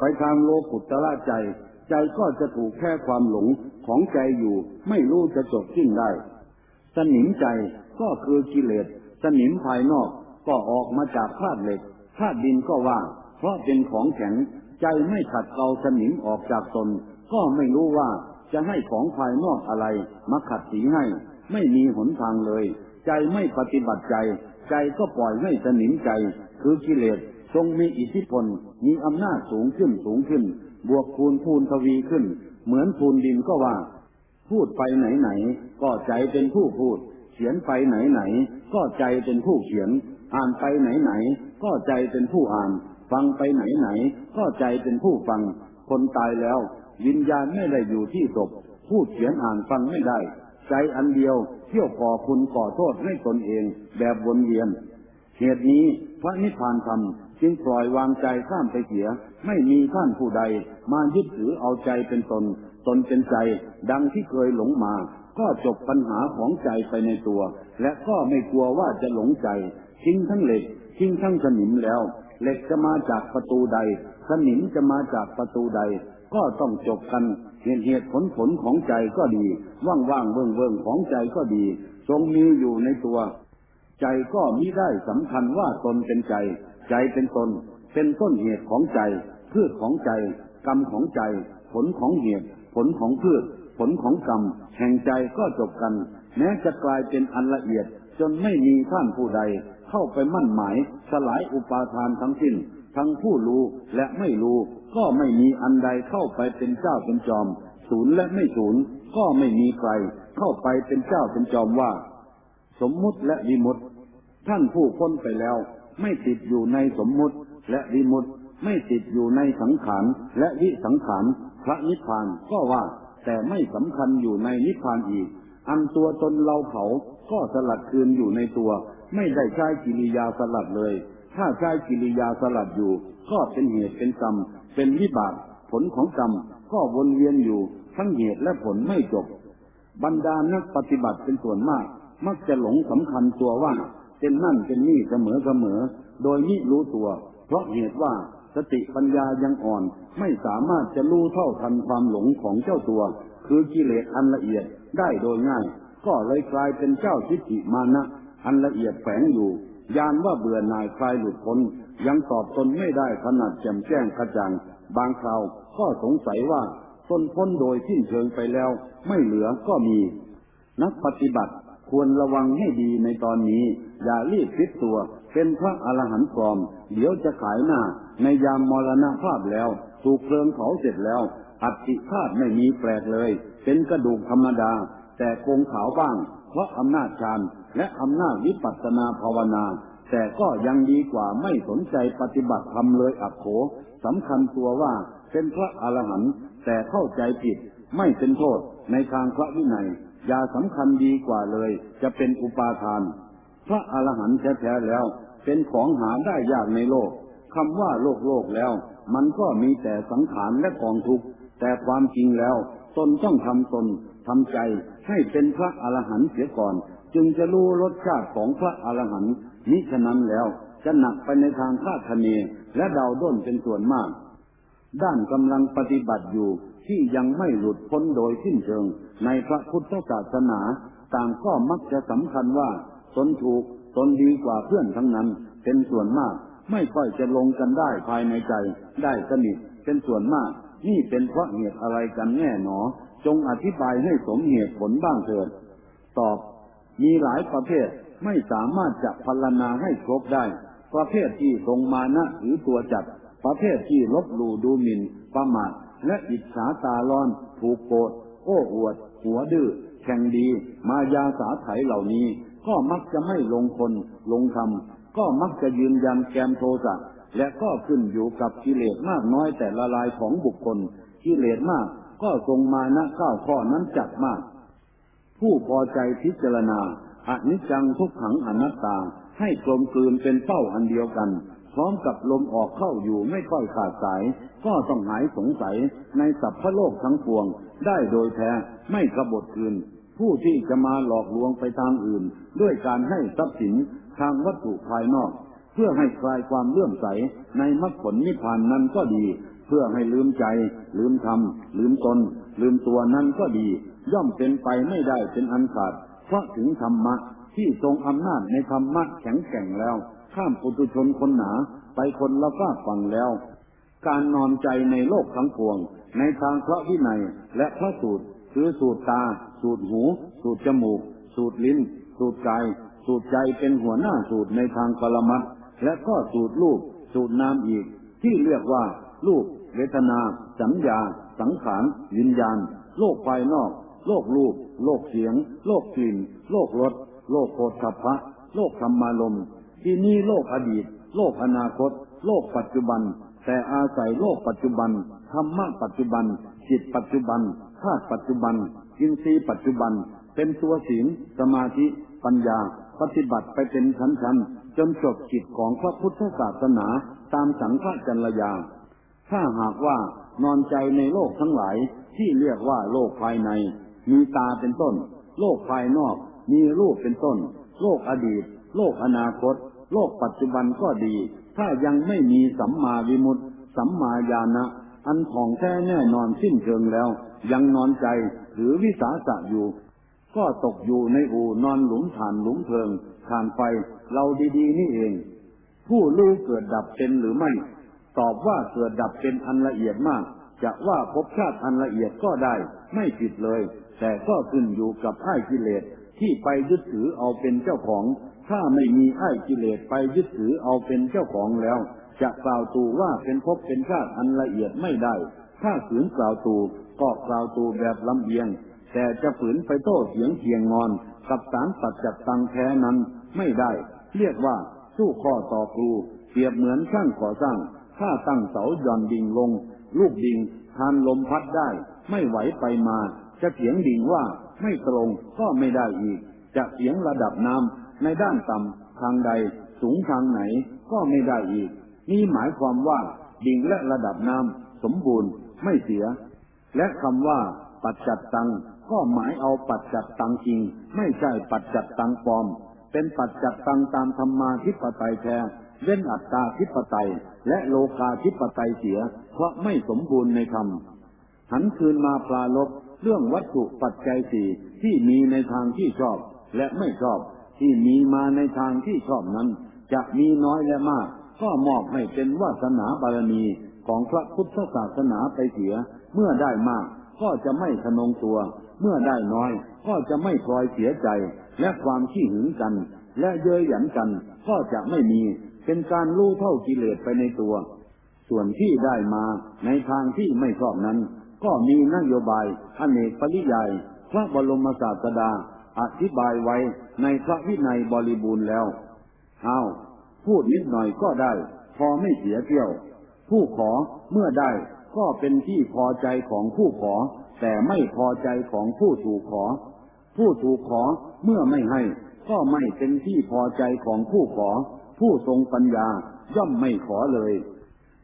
ไปทางโลกุตละใจ ใจก็จะถูกแค่ความหลงของใจอยู่ ไม่รู้จะจบสิ้นได้ สนิมใจก็คือกิเลส สนิมภายนอกก็ออกมาจากธาตุเหล็กธาตุดินก็ว่างเพราะเป็นของแข็ง ใจไม่ขัดเกลาสนิมออกจากตน ก็ไม่รู้ว่าจะให้ของภายนอกอะไรมาขัดสีให้ ไม่มีหนทางเลย ใจไม่ปฏิบัติใจ ใจก็ปล่อยให้สนิมใจ คือกิเลส ทรงมีอิทธิพล มีอำนาจสูงขึ้นสูงขึ้น บวกคูณพูนทวีขึ้น เหมือนพูนดินก็ว่า พูดไปไหนไหนๆก็ใจเป็นผู้พูด เขียนไปไหนไหนๆก็ใจเป็นผู้เขียน อ่านไปไหนไหนๆก็ใจเป็นผู้อ่าน ฟังไปไหนไหนๆก็ใจเป็นผู้ฟัง คนตายแล้ว วิญญาณไม่ได้อยู่ที่ศพพูดเขียนอ่านฟังไม่ได้ ใจอันเดียวเที่ยวก่อคุณก่อโทษให้ตนเองแบบวนเวียน เหตุนี้พระนิพพานธรรม จึงปล่อยวางใจข้ามไปเสีย ไม่มีท่านผู้ใด มายึดถือเอาใจเป็นตน ตนเป็นใจ ดังที่เคยหลงมา ก็จบปัญหาของใจไปในตัว และก็ไม่กลัวว่าจะหลงใจทิ้งทั้งเหล็กทิ้งทั้งสนิมแล้ว เหล็กจะมาจากประตูใด สนิมจะมาจากประตูใด ก็ต้องจบกันเหตุเหตุผลผลของใจก็ดี ว่างว่างๆเบิ่งเบิ่งของใจก็ดี ทรงมีอยู่ในตัว ใจก็มิได้สำคัญว่าตนเป็นใจ ใจเป็นตน เป็นต้นเหตุของใจพืชของใจ กรรมของใจ ผลของเหตุ ผลของพืช ผลของกรรม แห่งใจก็จบกัน แม้จะกลายเป็นอันละเอียด จนไม่มีท่านผู้ใด เข้าไปมั่นหมาย สลายอุปาทานทั้งสิ้น ทั้งผู้รู้และไม่รู้ ก็ไม่มีอันใดเข้าไปเป็นเจ้าเป็นจอม ศูนย์และไม่ศูนย์ก็ไม่มีใคร เข้าไปเป็นเจ้าเป็นจอมว่า สมมุติและวิมุติท่านผู้พ้นไปแล้ว ไม่ติดอยู่ในสมมุติ และวิมุติไม่ติดอยู่ในสังขารและวิสังขารพระนิพพานก็ว่า แต่ไม่สำคัญอยู่ในนิพพานอีก อันตัวตนเราเผาก็สลัดคืนอยู่ในตัว ไม่ได้ใช้กิริยาสลัดเลย ถ้าใช้กิริยาสลัดอยู่ ก็เป็นเหตุเป็นกรรม เป็นวิบากผลของกรรมก็วนเวียนอยู่ ทั้งเหตุและผลไม่จบ บรรดานักปฏิบัติเป็นส่วนมาก มักจะหลงสำคัญตัวว่า เป็นนั่นเป็นนี่เสมอเสมอ โดยมิรู้ตัว เพราะเหตุว่าสติปัญญายังอ่อน ไม่สามารถจะรู้เท่าทันความหลงของเจ้าตัว คือกิเลสอันละเอียดได้โดยง่าย ก็เลยกลายเป็นเจ้าทิฏฐิมานะ อันละเอียดแฝงอยู่ ยานว่าเบื่อหน่ายคลายหลุดพ้น ยังตอบตนไม่ได้ขนาดแจ่มแจ้งกระจ่างบางคราวก็สงสัยว่าตนพ้นโดยสิ้นเชิงไปแล้ว ไม่เหลือก็มี นักปฏิบัติ ควรระวังให้ดีในตอนนี้ อย่ารีบคิดตัว เป็นพระอรหันต์ปลอม เดี๋ยวจะขายหน้า ในยามมรณภาพแล้ว ถูกเพลิงเผาเสร็จแล้ว อัฐิธาตุไม่มีแปลกเลย เป็นกระดูกธรรมดา แต่โคงขาวบ้าง เพราะอำนาจฌานและอำนาจวิปัสสนาภาวนา แต่ก็ยังดีกว่าไม่สนใจปฏิบัติธรรมเลยอักโขสำคัญตัวว่าเป็นพระอรหันต์แต่เข้าใจผิด ไม่เป็นโทษในทางพระวินัย อย่าสำคัญดีกว่าเลย จะเป็นอุปาทาน พระอรหันต์แท้ๆแล้ว เป็นของหาได้ยากในโลกคำว่าโลกโลกแล้ว มันก็มีแต่สังขารและกองทุกข์แต่ความจริงแล้ว ตนต้องทำตนทำใจให้เป็นพระอรหันต์เสียก่อน จึงจะรู้รสชาติของพระอรหันต์มิฉะนั้นแล้วจะหนักไปในทางคาดคะเนและเดาด้นเป็นส่วนมาก ด้านกำลังปฏิบัติอยู่ ที่ยังไม่หลุดพ้นโดยสิ้นเชิง ในพระพุทธศาสนา ต่างก็มักจะสำคัญว่าตนถูกตนดีกว่าเพื่อนทั้งนั้น เป็นส่วนมาก ไม่ค่อยจะลงกันได้ภายในใจ ได้สนิทเป็นส่วนมาก นี่เป็นเพราะเหตุอะไรกันแน่หนอ จงอธิบายให้สมเหตุผลบ้างเถิด ตอบ มีหลายประเภทไม่สามารถจะพรรณนาให้ครบได้ ประเภทที่ทรงมานะหรือตัวจัด ประเภทที่ลบหลู่ดูหมิ่นประมาท และอิจฉาตาร้อน ถูกโกรธโอ้อวด หัวดื้อแข่งดี มายาสาไถเหล่านี้ ก็มักจะไม่ลงคน ลงธรรม ก็มักจะยืนยันแกมโทสะและก็ขึ้นอยู่กับกิเลสมากน้อยแต่ละลายของบุคคล กิเลสมากก็ทรงมานะเก้าข้อนั้นจัดมาก ผู้พอใจพิจารณาอนิจจังทุกขังอนัตตาให้กลมกลืนเป็นเป้าอันเดียวกัน พร้อมกับลมออกเข้าอยู่ไม่ค่อยขาดสาย ก็ต้องหายสงสัยในสัพพโลกทั้งปวง ได้โดยแท้ไม่กบฏคืน ผู้ที่จะมาหลอกลวงไปทางอื่น ด้วยการให้ทรัพย์สินทางวัตถุภายนอก เพื่อให้คลายความเลื่อมใสในมรรคผลนิพพานนั้นก็ดี เพื่อให้ลืมใจ ลืมธรรม ลืมตน ลืมตัวนั้นก็ดี ย่อมเป็นไปไม่ได้เป็นอันขาดเพราะถึงธรรมะที่ทรงอำนาจในธรรมะแข็งแกร่งแล้ว ข้ามปุถุชนคนหนาไปคนละฟ้ากฝั่งแล้ว การนอนใจในโลกทั้งปวง ในทางพระวินัยและพระสูตรคือสูตรตา สูตรหู สูตรจมูก สูตรลิ้น สูตรกาย สูตรใจเป็นหัวหน้าสูตรในทางปรมัตถ์และก็สูตรรูป สูตรนามอีก ที่เรียกว่ารูป เวทนา สัญญา สังขารวิญญาณ โลกภายนอก โลกรูป โลกเสียง โลกกลิ่น โลกรส โลกโพธพะ โลกธรรมารมณ์ ที่นี่โลกอดีต โลกอนาคต โลกปัจจุบัน แต่อาศัยโลกปัจจุบันธรรมะปัจจุบัน จิตปัจจุบันธาตุปัจจุบันอินทรีย์ปัจจุบัน เป็นตัวศีลสมาธิ ปัญญา ปฏิบัติไปเป็นชั้นๆ จนจบจิตของพระพุทธศาสนาตามสังฆจัญญาถ้าหากว่านอนใจในโลกทั้งหลายที่เรียกว่าโลกภายใน มีตาเป็นต้น โลกภายนอก มีรูปเป็นต้น โลกอดีต โลกอนาคต โลกปัจจุบันก็ดี ถ้ายังไม่มีสัมมาวิมุตติ สัมมาญาณะ อันของแท้แน่นอนสิ้นเชิงแล้ว ยังนอนใจหรือวิสาสะอยู่ ก็ตกอยู่ในอู่นอนหลุมฐานหลุมเพลิงฐานไฟเราดีๆ นี่เอง ผู้รู้เกิดดับเป็นหรือไม่ ตอบว่าเกิดดับเป็นอันละเอียดมาก จะว่าภพชาติอันละเอียดก็ได้ ไม่ผิดเลย แต่ก็ขึ้นอยู่กับไอ้กิเลสที่ไปยึดถือเอาเป็นเจ้าของ ถ้าไม่มีไอ้กิเลสไปยึดถือเอาเป็นเจ้าของแล้ว จะกล่าวตูว่าเป็นภพเป็นชาติอันละเอียดไม่ได้ ถ้าฝืนกล่าวตูก็กล่าวตูแบบลำเอียง แต่จะฝืนไปโต้เสียงเทียงงอน กับสารปัจจัดตังแท้นั้นไม่ได้ เรียกว่าสู้ข้อต่อครู เปรียบเหมือนช่างก่อสร้าง ถ้าตั้งเสาหย่อนดิ่งลง ลูกดิ่งทานลมพัดได้ ไม่ไหวไปมา จะเถียงดิ่งว่าไม่ตรงก็ไม่ได้อีก จะเถียงระดับน้ำ ในด้านต่ำทางใดสูงทางไหนก็ไม่ได้อีก นี่หมายความว่าดิ่งและระดับน้ำสมบูรณ์ไม่เสีย และคำว่า ปัจจัดตังก็หมายเอาปัจจัดตังจริง ไม่ใช่ปัจจัดตังปลอม เป็นปัจจัดตังตามธรรมาธิปไตยแท้เว้นอัตตาธิปไตยและโลกาธิปไตยเสีย เพราะไม่สมบูรณ์ในธรรมหันคืนมาปลาลบเรื่องวัตถุปัจจัยสี่ที่มีในทางที่ชอบและไม่ชอบ ที่มีมาในทางที่ชอบนั้นจะมีน้อยและมาก ก็มอบให้เป็นวาสนาบารมีของพระพุทธศาสนาไปเสีย เมื่อได้มากก็จะไม่ทะนงตัว เมื่อได้น้อยก็จะไม่พลอยเสียใจ และความขี้หึงกัน และเย้ยหยันกัน ก็จะไม่มี เป็นการรู้เท่ากิเลสไปในตัว ส่วนที่ได้มาในทางที่ไม่ชอบนั้น ก็มีนโยบายอเนกปริยาย พระบรมศาสดา อธิบายไว้ในพระวินัยบริบูรณ์แล้วเอาพูดนิดหน่อยก็ได้ พอไม่เสียเที่ยว ผู้ขอเมื่อได้ก็เป็นที่พอใจของผู้ขอ แต่ไม่พอใจของผู้ถูกขอ ผู้ถูกขอเมื่อไม่ให้ ก็ไม่เป็นที่พอใจของผู้ขอ ผู้ทรงปัญญาย่อมไม่ขอเลย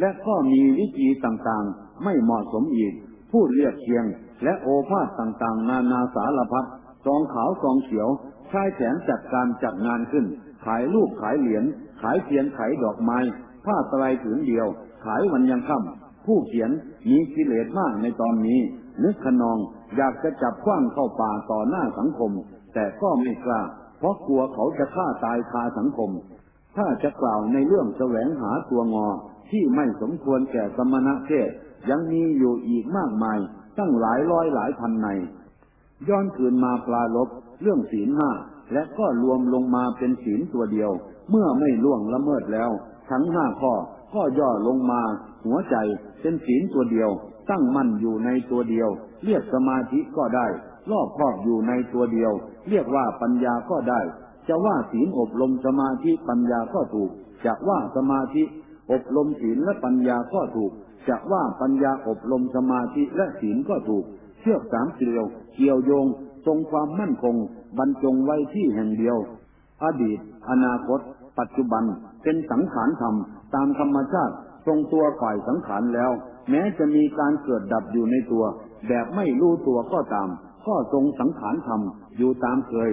และก็มีวิธีต่างๆ ไม่เหมาะสมอีก พูดเรียกเคียง และโอภาษต่างๆ นานาสารพัด ซองขาวซองเขียวใช้แขนจัดการจัดงานขึ้น ขายลูกขายเหรียญขายเทียนขายดอกไม้ผ้าตรายผืนเดียว ขายวันยังค่ำผู้เขียนมีกิเลสมากในตอนนี้ นึกขนองอยากจะจับคว้างเข้าป่าต่อหน้าสังคม แต่ก็ไม่กล้า เพราะกลัวเขาจะฆ่าตายคาสังคม ถ้าจะกล่าวในเรื่องแสวงหาตัวงอ ที่ไม่สมควรแก่สมณะเพศยังมีอยู่อีกมากมาย ตั้งหลายร้อยหลายพันใน ย้อนคืนมาปลาลบเรื่องศีลห้าและก็รวมลงมาเป็นศีลตัวเดียว เมื่อไม่ล่วงละเมิดแล้ว ทั้งห้าข้อก็ย่อลงมา หัวใจเป็นศีลตัวเดียว ตั้งมั่นอยู่ในตัวเดียว เรียกสมาธิก็ได้รอบครอบอยู่ในตัวเดียว เรียกว่าปัญญาก็ได้ จะว่าศีลอบรมสมาธิปัญญาก็ถูก จะว่าสมาธิอบรมศีลและปัญญาก็ถูก จะว่าปัญญาอบรมสมาธิและศีลก็ถูก เชือกสามเกลียว เกี่ยวโยง ทรงความมั่นคง บรรจงไว้ที่แห่งเดียว อดีต อนาคต ปัจจุบันเป็นสังขารธรรม ตามธรรมชาติ ทรงตัวฝ่ายสังขารแล้ว แม้จะมีการเกิดดับอยู่ในตัว แบบไม่รู้ตัวก็ตาม ก็ทรงสังขารธรรมอยู่ตามเคย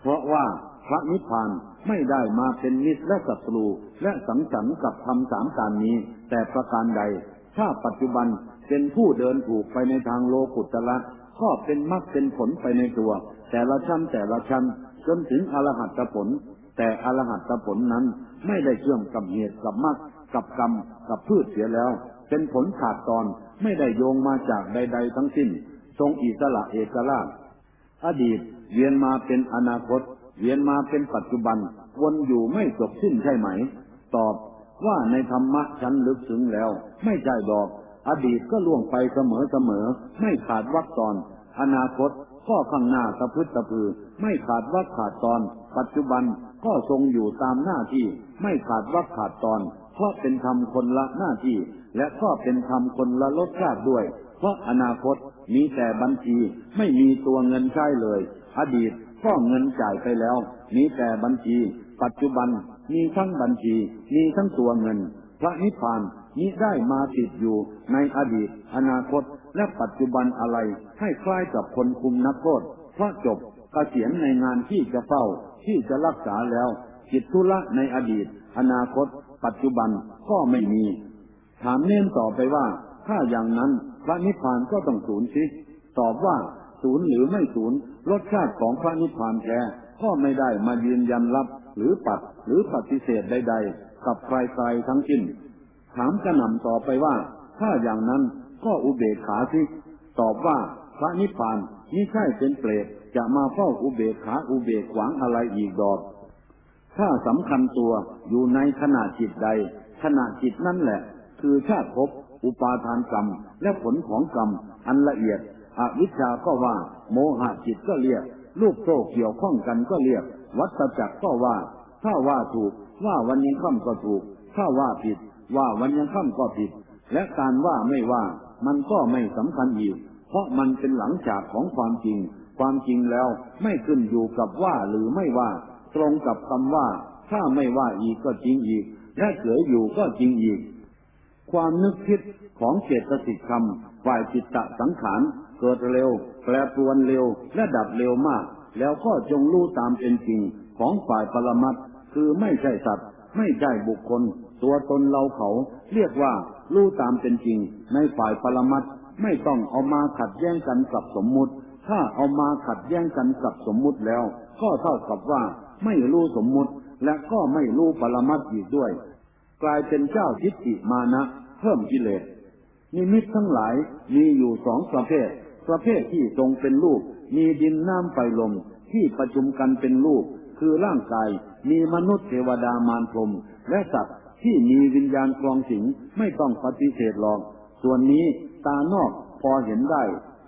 เพราะว่าพระนิพพานไม่ได้มาเป็นมิตรและศัตรูและสังสรรค์กับธรรมสามการนี้ แต่ประการใด ถ้าปัจจุบัน เป็นผู้เดินถูกไปในทางโลกุตละก็เป็นมรรคเป็นผลไปในตัว แต่ละชั้นแต่ละชั้นจนถึงอรหัตผล แต่อรหัตผลนั้นไม่ได้เชื่อมกับเหตุกับมรรคกับกรรมกับพืชเสียแล้ว เป็นผลขาดตอนไม่ได้โยงมาจากใด ๆ ทั้งสิ้น ทรงอิสระเอกราช อดีตเวียนมาเป็นอนาคต เวียนมาเป็นปัจจุบัน วนอยู่ไม่จบสิ้นใช่ไหม ตอบว่าในธรรมะชั้นลึกซึ้งแล้ว ไม่ใช่ดอก อดีตก็ล่วงไปเสมอเสมอ ไม่ขาดวักตอน อนาคตก็ข้างหน้าตะพึดตะพือ ไม่ขาดวักขาดตอน ปัจจุบันก็ทรงอยู่ตามหน้าที่ ไม่ขาดวักขาดตอน เพราะเป็นธรรมคนละหน้าที่ และก็เป็นธรรมคนละรสชาติด้วย เพราะอนาคตมีแต่บัญชี ไม่มีตัวเงินใช้เลย อดีตก็เงินจ่ายไปแล้ว มีแต่บัญชี ปัจจุบันมีทั้งบัญชี มีทั้งตัวเงิน พระนิพพาน นี้ได้มาติดอยู่ในอดีต อนาคต และปัจจุบันอะไร ให้คล้ายกับคนคุมนักโทษเพราะจบเกษียณในงานที่จะเฝ้า ที่จะรักษาแล้วจิตธุระในอดีต อนาคต ปัจจุบันก็ไม่มี ถามเน้นต่อไปว่า ถ้าอย่างนั้นพระนิพพานก็ต้องศูนย์สิ ตอบว่าศูนย์หรือไม่ศูนย์รสชาติของพระนิพพานแท้ก็ไม่ได้มายืนยันรับหรือปัดหรือปฏิเสธใด ๆ กับใครๆทั้งสิ้น ถามกระหน่ำต่อไปว่า ถ้าอย่างนั้นก็อุเบกขาสิ ตอบว่าพระนิพพานนี่ใช่เป็นเปรตจะมาเฝ้าอุเบกขาอุเบกขวางอะไรอีกดอก ถ้าสำคัญตัวอยู่ในขณะจิตใด ขณะจิตนั่นแหละ คือชาติภพอุปาทานกรรม และผลของกรรม อันละเอียด อวิชชาก็ว่า โมหะจิตก็เรียก ลูกโซ่เกี่ยวข้องกันก็เรียก วัฏจักรก็ว่า ถ้าว่าถูก ว่าวันยังค่ำก็ถูก ถ้าว่าผิด ว่าวันยังค่ำก็ผิด และการว่าไม่ว่ามันก็ไม่สำคัญอีก เพราะมันเป็นหลังจากของความจริง ความจริงแล้วไม่ขึ้นอยู่กับว่าหรือไม่ว่า ตรงกับคำว่า ถ้าไม่ว่าอีกก็จริงอีก และเฉยอยู่ก็จริงอีก ความนึกคิดของเจตสิกธรรมฝ่ายจิตตะสังขารเกิดเร็ว แปรปรวนเร็ว และดับเร็วมาก แล้วก็จงรู้ตามเป็นจริงของฝ่ายปรมัตถ์คือไม่ใช่สัตว์ ไม่ใช่บุคคล ตัวตนเราเขาเรียกว่ารู้ตามเป็นจริง ในฝ่ายปรมัตไม่ต้องเอามาขัดแย้งกันกับสมมุติ ถ้าเอามาขัดแย้งกันกับสมมุติแล้ว ก็เท่ากับว่าไม่รู้สมมุติ และก็ไม่รู้ปรมัตอีกด้วย กลายเป็นเจ้าทิฏฐิมานะ เพิ่มกิเลสนิมิตทั้งหลายมีอยู่สองประเภท ประเภทที่ทรงเป็นรูป มีดินน้ำไฟลม ที่ประชุมกันเป็นรูป คือร่างกาย มีมนุษย์เทวดามารพรมและสัตว์ ที่มีวิญญาณครองสิงไม่ต้องปฏิเสธหรอก ส่วนนี้ตานอกพอเห็นได้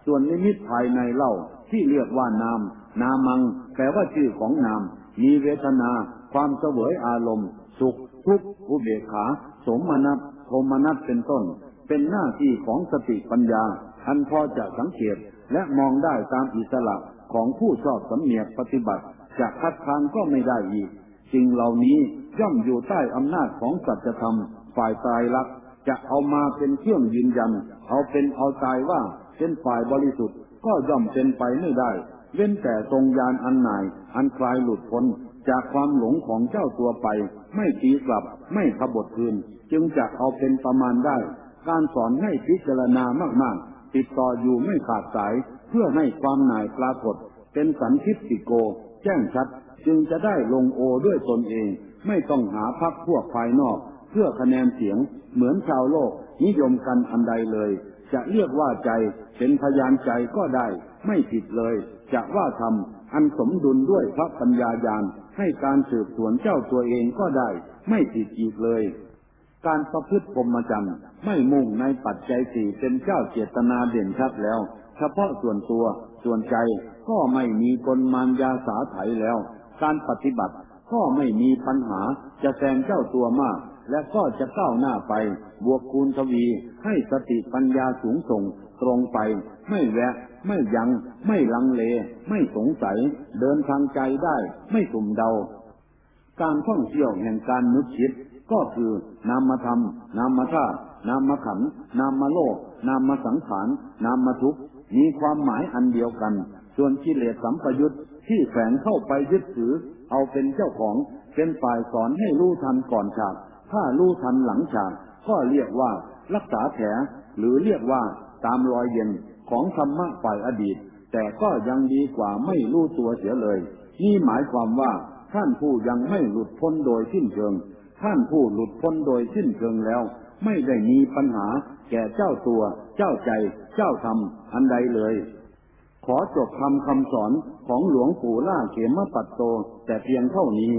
ส่วนนิมิตภายในเล่าที่เรียกว่านาม นามัง แปลว่าชื่อของนาม มีเวทนา ความเสวยอารมณ์ สุข ทุกข์ อุเบกขา สมนัตโทมนัตเป็นต้น เป็นหน้าที่ของสติปัญญา อันพอจะสังเกตและมองได้ตามอิสระของผู้ชอบสำเนียกปฏิบัติจะคัดค้านก็ไม่ได้อีก สิ่งเหล่านี้ย่อมอยู่ใต้อำนาจของสัจธรรม ฝ่ายตายรัก จะเอามาเป็นเครื่องยืนยัน เอาเป็นเอาตายว่าเป็นฝ่ายบริสุทธิ์ ก็ย่อมเป็นไปไม่ได้ เว้นแต่ทรงยานอันไหนายอันคลายหลุดพ้นจากความหลงของเจ้าตัวไป ไม่ตีกลับ ไม่ขบถคืน จึงจะเอาเป็นประมาณได้ การสอนให้พิจารณามากๆ ติดต่ออยู่ไม่ขาดสาย เพื่อให้ความหน่ายปรากฏ เป็นสันทิฏฐิโก แจ้งชัด จึงจะได้ลงโอด้วยตนเอง ไม่ต้องหาพักพวกภายนอก เพื่อคะแนนเสียงเหมือนชาวโลก นิยมกันอันใดเลย จะเรียกว่าใจเป็นพยานใจก็ได้ ไม่ผิดเลย จะว่าทำอันสมดุลด้วยพระปัญญาญาณให้การสืบสวนเจ้าตัวเองก็ได้ ไม่ผิดอีกเลย การประพฤติพรหมจรรย์ไม่มุ่งในปัจจัยสี่เป็นเจ้าเจตนาเด่นชัดแล้ว เฉพาะส่วนตัวส่วนใจก็ไม่มีกลมารยาสาไถแล้ว การปฏิบัติก็ไม่มีปัญหาจะแซงเจ้าตัวมาก และก็จะก้าวหน้าไป บวกคูณทวีให้สติปัญญาสูงส่งตรงไป ไม่แวะ ไม่ยัง ไม่ลังเล ไม่สงสัย เดินทางใจได้ ไม่สุ่มเดา การท่องเที่ยวแห่งการนึกคิด ก็คือนามธรรม นามธาตุนามขันนามโลก นามสังขาร นามทุกมีความหมายอันเดียวกัน ส่วนกิเลสสัมปยุต ที่แฝงเข้าไปยึดถือ เอาเป็นเจ้าของเป็นฝ่ายสอนให้รู้ทันก่อนฉาก ถ้ารู้ทันหลังฉาก ก็เรียกว่ารักษาแผลหรือเรียกว่าตามรอยเย็นของธรรมะฝ่ายอดีต แต่ก็ยังดีกว่าไม่รู้ตัวเสียเลย นี่หมายความว่าท่านผู้ยังไม่หลุดพ้นโดยสิ้นเชิง ท่านผู้หลุดพ้นโดยสิ้นเชิงแล้ว ไม่ได้มีปัญหาแก่เจ้าตัว เจ้าใจ เจ้าธรรมอันใดเลย ขอจบคำคำสอนของหลวงปู่ล่าเขมปัตโต แต่เพียงเท่านี้